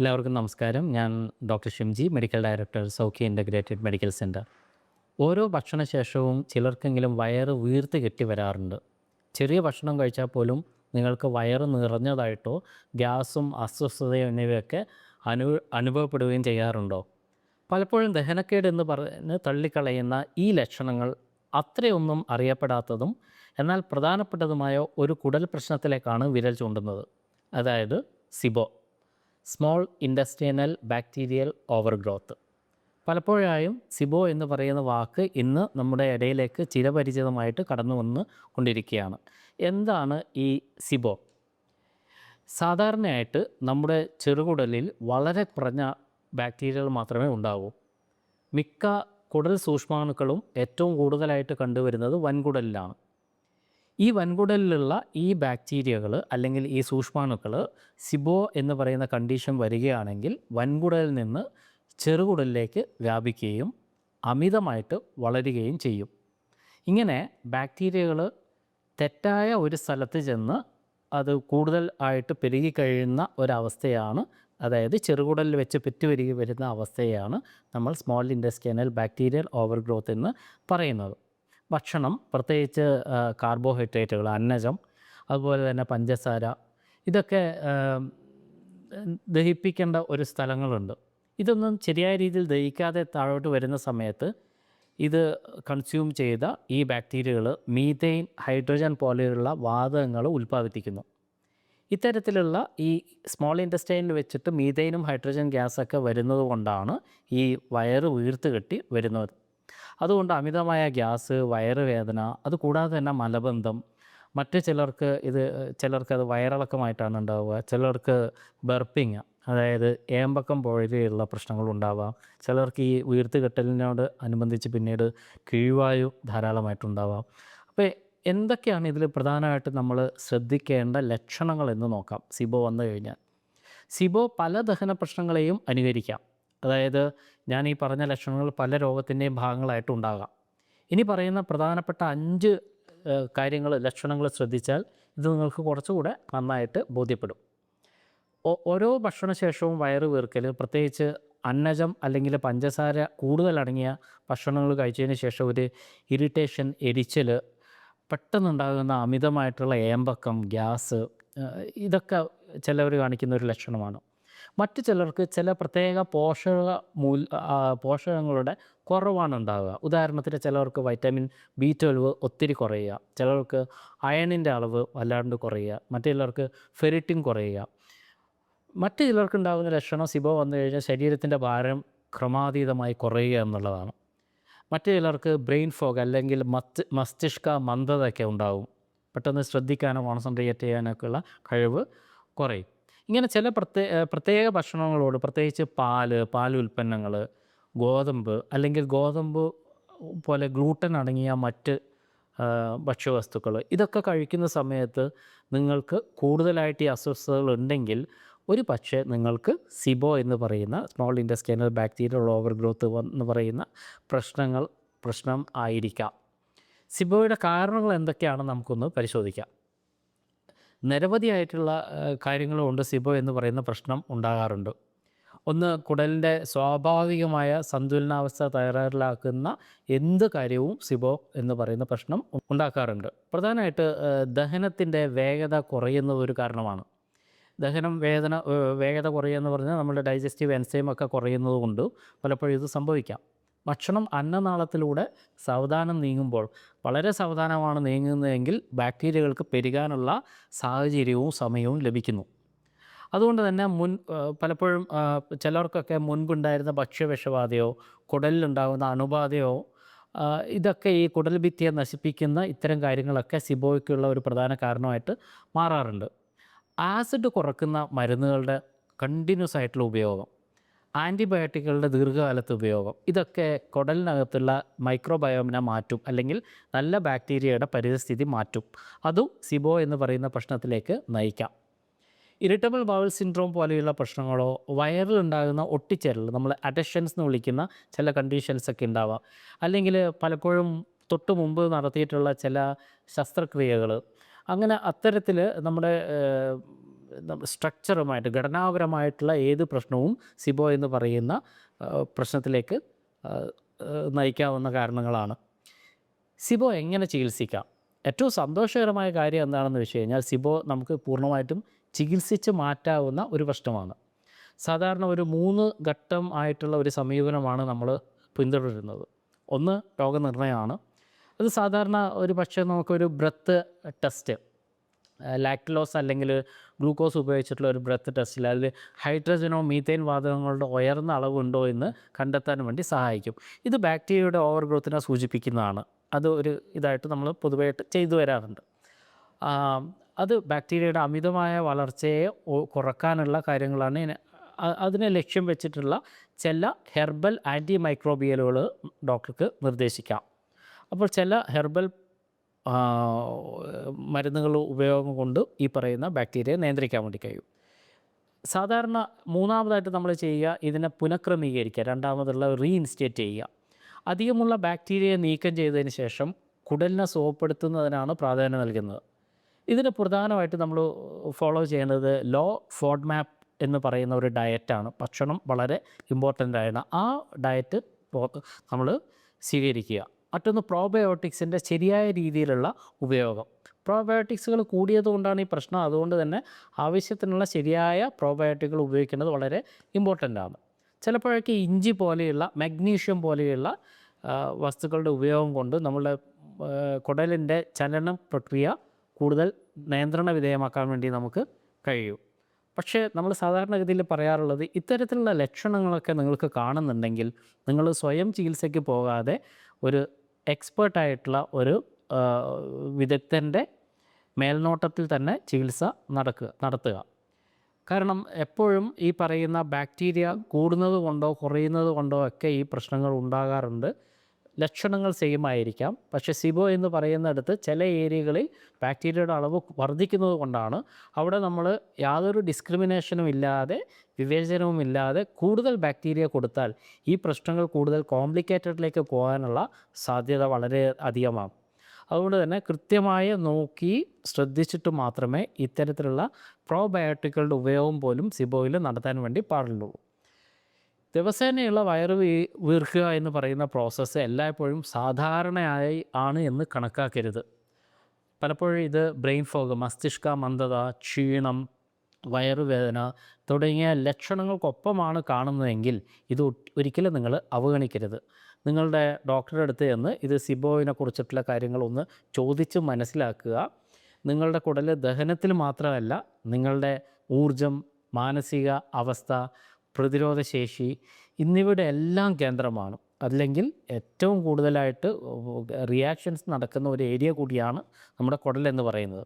എല്ലാവർക്കും നമസ്കാരം. ഞാൻ doctor Shimji medical director Saukhya integrated medical centre ഓരോ ഭക്ഷണശേഷവും ചിലർക്കെങ്കിലും വയറ് വീർത്ത് കെട്ടി വരാറുണ്ട്. ചെറിയ ഭക്ഷണം കഴിച്ചാൽ പോലും നിങ്ങൾക്ക് വയറ് നിറഞ്ഞതായിട്ടോ ഗ്യാസും അസ്വസ്ഥതയോ എന്നിവയൊക്കെ അനു അനുഭവപ്പെടുകയും ചെയ്യാറുണ്ടോ? പലപ്പോഴും ദഹനക്കേട് എന്ന് പറഞ്ഞ് തള്ളിക്കളയുന്ന ഈ ലക്ഷണങ്ങൾ അത്രയൊന്നും അറിയപ്പെടാത്തതും എന്നാൽ പ്രധാനപ്പെട്ടതുമായ ഒരു കുടൽ പ്രശ്നത്തിലേക്കാണ് വിരൽ ചൂണ്ടുന്നത്. അതായത് SIBO. Small intestinal bacterial overgrowth. പലപ്പോഴായും SIBO എന്ന് പറയുന്ന വാക്ക് ഇന്ന് നമ്മുടെ ഇടയിലേക്ക് ചിരപരിചിതമായിട്ട് കടന്നു വന്ന് കൊണ്ടിരിക്കുകയാണ്. എന്താണ് ഈ സിബോ? സാധാരണയായിട്ട് നമ്മുടെ ചെറുകുടലിൽ വളരെ കുറഞ്ഞ ബാക്ടീരിയകൾ മാത്രമേ ഉണ്ടാവൂ. മിക്ക കുടൽ സൂക്ഷ്മാണുക്കളും ഏറ്റവും കൂടുതലായിട്ട് കണ്ടുവരുന്നത് വൻകുടലിലാണ്. ഈ വൻകുടലിലുള്ള ഈ ബാക്ടീരിയകൾ അല്ലെങ്കിൽ ഈ സൂക്ഷ്മാണുക്കൾ സിബോ എന്ന് പറയുന്ന കണ്ടീഷൻ വരികയാണെങ്കിൽ വൻകുടലിൽ നിന്ന് ചെറുകുടലിലേക്ക് വ്യാപിക്കുകയും അമിതമായിട്ട് വളരുകയും ചെയ്യും. ഇങ്ങനെ ബാക്ടീരിയകൾ തെറ്റായ ഒരു സ്ഥലത്ത് ചെന്ന് അത് കൂടുതൽ ആയിട്ട് പെരുകി കഴിയുന്ന ഒരവസ്ഥയാണ്. അതായത് ചെറുകുടലിൽ വെച്ച് പെറ്റുപെരുകി വരുന്ന അവസ്ഥയാണ് നമ്മൾ സ്മോൾ ഇൻഡസ്ട്രിയനൽ ബാക്ടീരിയൽ ഓവർഗ്രോത്ത് എന്ന് പറയുന്നത്. ഭക്ഷണം പ്രത്യേകിച്ച് കാർബോഹൈഡ്രേറ്റുകൾ അന്നജം അതുപോലെ തന്നെ പഞ്ചസാര ഇതൊക്കെ ദഹിപ്പിക്കേണ്ട ഒരു സ്ഥലങ്ങളുണ്ട്. ഇതൊന്നും ശരിയായ രീതിയിൽ ദഹിക്കാതെ താഴോട്ട് വരുന്ന സമയത്ത് ഇത് കൺസ്യൂം ചെയ്ത ഈ ബാക്ടീരിയകൾ മീതെയിൻ ഹൈഡ്രജൻ പോലെയുള്ള വാതകങ്ങൾ ഉൽപ്പാദിപ്പിക്കുന്നു. ഇത്തരത്തിലുള്ള ഈ സ്മോൾ ഇൻഡസ്ട്രിയിൽ വെച്ചിട്ട് മീതെയിനും ഹൈഡ്രജൻ ഗ്യാസൊക്കെ വരുന്നത് കൊണ്ടാണ് ഈ വയറ് വീർത്ത് കെട്ടി വരുന്നത്. അതുകൊണ്ട് അമിതമായ ഗ്യാസ് വയറുവേദന അതുകൂടാതെ തന്നെ മലബന്ധം. മറ്റ് ചിലർക്ക് ഇത് ചിലർക്ക് അത് വയറിളക്കമായിട്ടാണ് ഉണ്ടാവുക. ചിലർക്ക് ബർപ്പിങ് അതായത് ഏമ്പക്കം പോലെയുള്ള പ്രശ്നങ്ങൾ ഉണ്ടാവാം. ചിലർക്ക് ഈ വീർത്തുകെട്ടലിനോട് അനുബന്ധിച്ച് പിന്നീട് കിഴിവായു ധാരാളമായിട്ടുണ്ടാവാം. അപ്പോൾ എന്തൊക്കെയാണ് ഇതിൽ പ്രധാനമായിട്ട് നമ്മൾ ശ്രദ്ധിക്കേണ്ട ലക്ഷണങ്ങൾ എന്ന് നോക്കാം. സിബോ വന്നു കഴിഞ്ഞാൽ. സിബോ പല ദഹന പ്രശ്നങ്ങളെയും അനുകരിക്കാം. അതായത് ഞാൻ ഈ പറഞ്ഞ ലക്ഷണങ്ങൾ പല രോഗത്തിന്റെയും ഭാഗങ്ങളായിട്ട് ഉണ്ടാകാം. ഇനി പറയുന്ന പ്രധാനപ്പെട്ട അഞ്ച് കാര്യങ്ങൾ ലക്ഷണങ്ങൾ ശ്രദ്ധിച്ചാൽ ഇത് നിങ്ങൾക്ക് കുറച്ചുകൂടെ നന്നായിട്ട് ബോധ്യപ്പെടും. ഓരോ ഭക്ഷണശേഷവും വയറ് വീർക്കൽ പ്രത്യേകിച്ച് അന്നജം അല്ലെങ്കിൽ പഞ്ചസാര കൂടുതലടങ്ങിയ ഭക്ഷണങ്ങൾ കഴിച്ചതിന് ശേഷം ഒരു ഇറിറ്റേഷൻ എരിച്ചൽ പെട്ടെന്നുണ്ടാകുന്ന അമിതമായിട്ടുള്ള ഏമ്പക്കം ഗ്യാസ് ഇതൊക്കെ ചിലവർ കാണിക്കുന്ന ഒരു ലക്ഷണമാണ്. മറ്റു ചിലർക്ക് ചില പ്രത്യേക പോഷക മൂൽ പോഷകങ്ങളുടെ കുറവാണ് ഉണ്ടാവുക. ഉദാഹരണത്തിന് ചിലർക്ക് വൈറ്റമിൻ ബി ട്വൽവ് ഒത്തിരി കുറയുക ചിലർക്ക് അയണിന്റെ അളവ് വല്ലാണ്ട് കുറയുക മറ്റു ചിലർക്ക് ഫെറിറ്റിൻ കുറയുക. മറ്റു ചിലർക്ക് ഉണ്ടാകുന്ന ലക്ഷണം സിബോ വന്നു കഴിഞ്ഞാൽ ശരീരത്തിന്റെ ഭാരം ക്രമാതീതമായി കുറയുക എന്നുള്ളതാണ്. മറ്റു ചിലർക്ക് ബ്രെയിൻ ഫോഗ് അല്ലെങ്കിൽ മസ്തി മസ്തിഷ്ക മന്ദതയൊക്കെ ഉണ്ടാവും. പെട്ടെന്ന് ശ്രദ്ധിക്കാനോ കോൺസെൻട്രേറ്റ് ചെയ്യാനൊക്കെയുള്ള കഴിവ് കുറയും. ഇങ്ങനെ ചില പ്രത്യേക പ്രത്യേക ഭക്ഷണങ്ങളോട് പ്രത്യേകിച്ച് പാൽ പാൽ ഉൽപ്പന്നങ്ങൾ ഗോതമ്പ് അല്ലെങ്കിൽ ഗോതമ്പ് പോലെ ഗ്ലൂട്ടൻ അടങ്ങിയ മറ്റ് ഭക്ഷ്യവസ്തുക്കൾ ഇതൊക്കെ കഴിക്കുന്ന സമയത്ത് നിങ്ങൾക്ക് കൂടുതലായിട്ട് ഈ അസ്വസ്ഥതകൾ ഉണ്ടെങ്കിൽ ഒരു പക്ഷേ നിങ്ങൾക്ക് സിബോ എന്ന് പറയുന്ന small intestinal bacterial overgrowth എന്ന് പറയുന്ന പ്രശ്നങ്ങൾ പ്രശ്നം ആയിരിക്കാം. സിബോയുടെ കാരണങ്ങൾ എന്തൊക്കെയാണെന്ന് നമുക്കൊന്ന് പരിശോധിക്കാം. നിരവധിയായിട്ടുള്ള കാര്യങ്ങളുമുണ്ട് സിബോ എന്ന് പറയുന്ന പ്രശ്നം ഉണ്ടാകാറുണ്ട്. ഒന്ന് കുടലിന്റെ സ്വാഭാവികമായ സന്തുലനാവസ്ഥ തയ്യാറിലാക്കുന്ന എന്ത് കാര്യവും സിബോ എന്ന് പറയുന്ന പ്രശ്നം ഉണ്ടാക്കാറുണ്ട്. പ്രധാനമായിട്ട് ദഹനത്തിന്റെ വേഗത കുറയുന്ന ഒരു കാരണമാണ്. ദഹനം വേദന വേഗത കുറയുക എന്ന് പറഞ്ഞാൽ നമ്മുടെ ഡൈജസ്റ്റീവ് എൻസൈമൊക്കെ കുറയുന്നത് കൊണ്ട് പലപ്പോഴും ഇത് സംഭവിക്കാം. ഭക്ഷണം അന്നനാളത്തിലൂടെ സാവധാനം നീങ്ങുമ്പോൾ വളരെ സാവധാനമാണ് നീങ്ങുന്നതെങ്കിൽ ബാക്ടീരിയകൾക്ക് പെരുകാനുള്ള സാഹചര്യവും സമയവും ലഭിക്കുന്നു. അതുകൊണ്ട് തന്നെ മുൻ പലപ്പോഴും ചിലർക്കൊക്കെ മുൻപുണ്ടായിരുന്ന ഭക്ഷ്യവിഷബാധയോ കുടലിലുണ്ടാകുന്ന അണുബാധയോ ഇതൊക്കെ ഈ കുടൽ ഭിത്തിയെ നശിപ്പിക്കുന്ന ഇത്തരം കാര്യങ്ങളൊക്കെ സിബോയ്ക്കുള്ള ഒരു പ്രധാന കാരണമായിട്ട് മാറാറുണ്ട്. ആസിഡ് കുറക്കുന്ന മരുന്നുകളുടെ കണ്ടിന്യൂസ് ആയിട്ടുള്ള ഉപയോഗം. ആന്റിബയോട്ടിക്കുകളുടെ ദീർഘകാലത്തെ ഉപയോഗം. ഇതൊക്കെ കുടലിനകത്തുള്ള മൈക്രോബയോമിനെ മാറ്റും. അല്ലെങ്കിൽ നല്ല ബാക്ടീരിയയുടെ പരിസ്ഥിതി മാറ്റും. അതും സിബോ എന്ന് പറയുന്ന പ്രശ്നത്തിലേക്ക് നയിക്കാം. ഇറിറ്റബിൾ ബൗൾ സിൻഡ്രോം പോലെയുള്ള പ്രശ്നങ്ങളോ വയറിലുണ്ടാകുന്ന ഒട്ടിച്ചേരൽ നമ്മൾ അഡഷൻസ് എന്ന് വിളിക്കുന്ന ചില കണ്ടീഷൻസ് ഒക്കെ ഉണ്ടാവാം. അല്ലെങ്കിൽ പലപ്പോഴും തൊട്ട് മുമ്പ് നടത്തിയിട്ടുള്ള ചില ശസ്ത്രക്രിയകൾ അങ്ങനെ അത്തരത്തിൽ നമ്മുടെ സ്ട്രക്ചറുമായിട്ട് ഘടനാപരമായിട്ടുള്ള ഏത് പ്രശ്നവും സിബോ എന്ന് പറയുന്ന പ്രശ്നത്തിലേക്ക് നയിക്കാവുന്ന കാരണങ്ങളാണ്. സിബോ എങ്ങനെ ചികിത്സിക്കാം? ഏറ്റവും സന്തോഷകരമായ കാര്യം എന്താണെന്ന് വെച്ച് കഴിഞ്ഞാൽ സിബോ നമുക്ക് പൂർണമായിട്ടും ചികിത്സിച്ച് മാറ്റാവുന്ന ഒരു പ്രശ്നമാണ്. സാധാരണ ഒരു മൂന്ന് ഘട്ടം ആയിട്ടുള്ള ഒരു സമീപനമാണ് നമ്മൾ പിന്തുടരുന്നത്. ഒന്ന് രോഗനിർണയമാണ്. അത് സാധാരണ ഒരു പക്ഷേ നമുക്കൊരു ബ്രത്ത് ടെസ്റ്റ് ലാക്ടലോസ് അല്ലെങ്കിൽ ഗ്ലൂക്കോസ് ഉപയോഗിച്ചിട്ടുള്ള ഒരു ബ്രത്ത് ടെസ്റ്റിൽ അതിൽ ഹൈഡ്രജനോ മീത്തേൻ വാതകങ്ങളുടെ ഉയർന്ന അളവുണ്ടോ എന്ന് കണ്ടെത്താൻ വേണ്ടി സഹായിക്കും. ഇത് ബാക്ടീരിയയുടെ ഓവർ ഗ്രോത്തിനെ സൂചിപ്പിക്കുന്നതാണ്. അത് ഒരു ഇതായിട്ട് നമ്മൾ പൊതുവായിട്ട് ചെയ്തു വരാറുണ്ട്. അത് ബാക്ടീരിയയുടെ അമിതമായ വളർച്ചയെ കുറക്കാനുള്ള കാര്യങ്ങളാണ് അതിനെ ലക്ഷ്യം വെച്ചിട്ടുള്ള ചില ഹെർബൽ ആന്റി മൈക്രോബിയലുകൾ ഡോക്ടർക്ക് നിർദ്ദേശിക്കാം. അപ്പോൾ ചില ഹെർബൽ മരുന്നുകൾ ഉപയോഗം കൊണ്ട് ഈ പറയുന്ന ബാക്ടീരിയയെ നിയന്ത്രിക്കാൻ വേണ്ടി കഴിയും. സാധാരണ മൂന്നാമതായിട്ട് നമ്മൾ ചെയ്യുക ഇതിനെ പുനഃക്രമീകരിക്കുക രണ്ടാമതുള്ള റീഇൻസ്റ്റേറ്റ് ചെയ്യുക. അധികമുള്ള ബാക്ടീരിയയെ നീക്കം ചെയ്തതിന് ശേഷം കുടലിനെ സുഖപ്പെടുത്തുന്നതിനാണ് പ്രാധാന്യം നൽകുന്നത്. ഇതിന് പ്രധാനമായിട്ട് നമ്മൾ ഫോളോ ചെയ്യേണ്ടത് ലോ ഫോഡ് മാപ്പ് എന്ന് പറയുന്ന ഒരു ഡയറ്റാണ് ഭക്ഷണം വളരെ ഇമ്പോർട്ടന്റ് ആണ് ആ ഡയറ്റ് നമ്മൾ സ്വീകരിക്കുക. മറ്റൊന്ന് പ്രോബയോട്ടിക്സിന്റെ ശരിയായ രീതിയിലുള്ള ഉപയോഗം. പ്രോബയോട്ടിക്സുകൾ കൂടിയതുകൊണ്ടാണ് ഈ പ്രശ്നം. അതുകൊണ്ട് തന്നെ ആവശ്യത്തിനുള്ള ശരിയായ പ്രോബയോട്ടിക്കുകൾ ഉപയോഗിക്കുന്നത് വളരെ ഇമ്പോർട്ടന്റ് ആണ്. ചിലപ്പോഴൊക്കെ ഇഞ്ചി പോലെയുള്ള മഗ്നീഷ്യം പോലെയുള്ള വസ്തുക്കളുടെ ഉപയോഗം കൊണ്ട് നമ്മളുടെ കുടലിന്റെ ചലനം പ്രക്രിയ കൂടുതൽ നിയന്ത്രണ വിധേയമാക്കാൻ വേണ്ടി നമുക്ക് കഴിയും. പക്ഷേ നമ്മൾ സാധാരണഗതിയിൽ പറയാറുള്ളത് ഇത്തരത്തിലുള്ള ലക്ഷണങ്ങളൊക്കെ നിങ്ങൾക്ക് കാണുന്നുണ്ടെങ്കിൽ നിങ്ങൾ സ്വയം ചികിത്സയ്ക്ക് പോകാതെ ഒരു എക്സ്പേർട്ടായിട്ടുള്ള ഒരു വിദഗ്ധന്റെ മേൽനോട്ടത്തിൽ തന്നെ ചികിത്സ നടക്കുക നടത്തുക. കാരണം എപ്പോഴും ഈ പറയുന്ന ബാക്ടീരിയ കൂടുന്നത് കൊണ്ടോ കുറയുന്നത് കൊണ്ടോ ഒക്കെ ഈ പ്രശ്നങ്ങൾ ഉണ്ടാകാറുണ്ട്. ലക്ഷണങ്ങൾ സെയിം ആയിരിക്കാം പക്ഷേ സിബോ എന്ന് പറയുന്നിടത്ത് ചില ഏരിയകളിൽ ബാക്ടീരിയയുടെ അളവ് വർദ്ധിക്കുന്നത് കൊണ്ടാണ്. അവിടെ നമ്മൾ യാതൊരു ഡിസ്ക്രിമിനേഷനും ഇല്ലാതെ വിവേചനവും ഇല്ലാതെ കൂടുതൽ ബാക്ടീരിയ കൊടുത്താൽ ഈ പ്രശ്നങ്ങൾ കൂടുതൽ കോംപ്ലിക്കേറ്റഡിലേക്ക് പോകാനുള്ള സാധ്യത വളരെ അധികമാണ്. അതുകൊണ്ട് തന്നെ കൃത്യമായി നോക്കി ശ്രദ്ധിച്ചിട്ട് മാത്രമേ ഇത്തരത്തിലുള്ള പ്രോബയോട്ടിക്കുകളുടെ ഉപയോഗം പോലും സിബോയിൽ നടത്താൻ വേണ്ടി പാടുള്ളൂ. ദിവസേനയുള്ള വയറ് വീർക്കുക എന്ന് പറയുന്ന പ്രോസസ്സ് എല്ലായ്പ്പോഴും സാധാരണയായി ആണ് എന്ന് കണക്കാക്കരുത്. പലപ്പോഴും ഇത് ബ്രെയിൻ ഫോഗ് മസ്തിഷ്ക മന്ദത ക്ഷീണം വയറുവേദന തുടങ്ങിയ ലക്ഷണങ്ങൾക്കൊപ്പമാണ് കാണുന്നതെങ്കിൽ ഇത് ഒരിക്കലും നിങ്ങൾ അവഗണിക്കരുത്. നിങ്ങളുടെ ഡോക്ടറുടെ അടുത്ത് ചെന്ന് ഇത് സിബോവിനെ കുറിച്ചിട്ടുള്ള കാര്യങ്ങളൊന്ന് ചോദിച്ച് മനസ്സിലാക്കുക. നിങ്ങളുടെ കുടൽ ദഹനത്തിൽ മാത്രമല്ല നിങ്ങളുടെ ഊർജം മാനസിക അവസ്ഥ പ്രതിരോധശേഷി എന്നിവയുടെ എല്ലാം കേന്ദ്രമാണ്. അല്ലെങ്കിൽ ഏറ്റവും കൂടുതലായിട്ട് റിയാക്ഷൻസ് നടക്കുന്ന ഒരു ഏരിയ കൂടിയാണ് നമ്മുടെ കുടൽ എന്ന് പറയുന്നത്.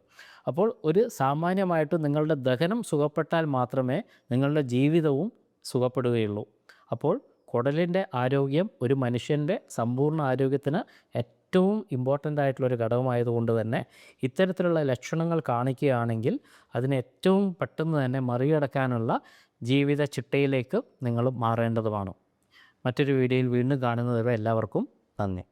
അപ്പോൾ ഒരു സാമാന്യമായിട്ട് നിങ്ങളുടെ ദഹനം സുഖപ്പെട്ടാൽ മാത്രമേ നിങ്ങളുടെ ജീവിതവും സുഖപ്പെടുകയുള്ളൂ. അപ്പോൾ കുടലിന്റെ ആരോഗ്യം ഒരു മനുഷ്യന്റെ സമ്പൂർണ ആരോഗ്യത്തിന് ഏറ്റവും ഇമ്പോർട്ടന്റ് ആയിട്ടുള്ളൊരു ഘടകമായതുകൊണ്ട് തന്നെ ഇത്തരത്തിലുള്ള ലക്ഷണങ്ങൾ കാണിക്കുകയാണെങ്കിൽ അതിനെ ഏറ്റവും പെട്ടെന്ന് തന്നെ മറികടക്കാനുള്ള ജീവിത ചിട്ടയിലേക്ക് നിങ്ങൾ മാറേണ്ടതുമാണ്. മറ്റൊരു വീഡിയോയിൽ വീണ്ടും കാണുന്നതുവരെ എല്ലാവർക്കും നന്ദി.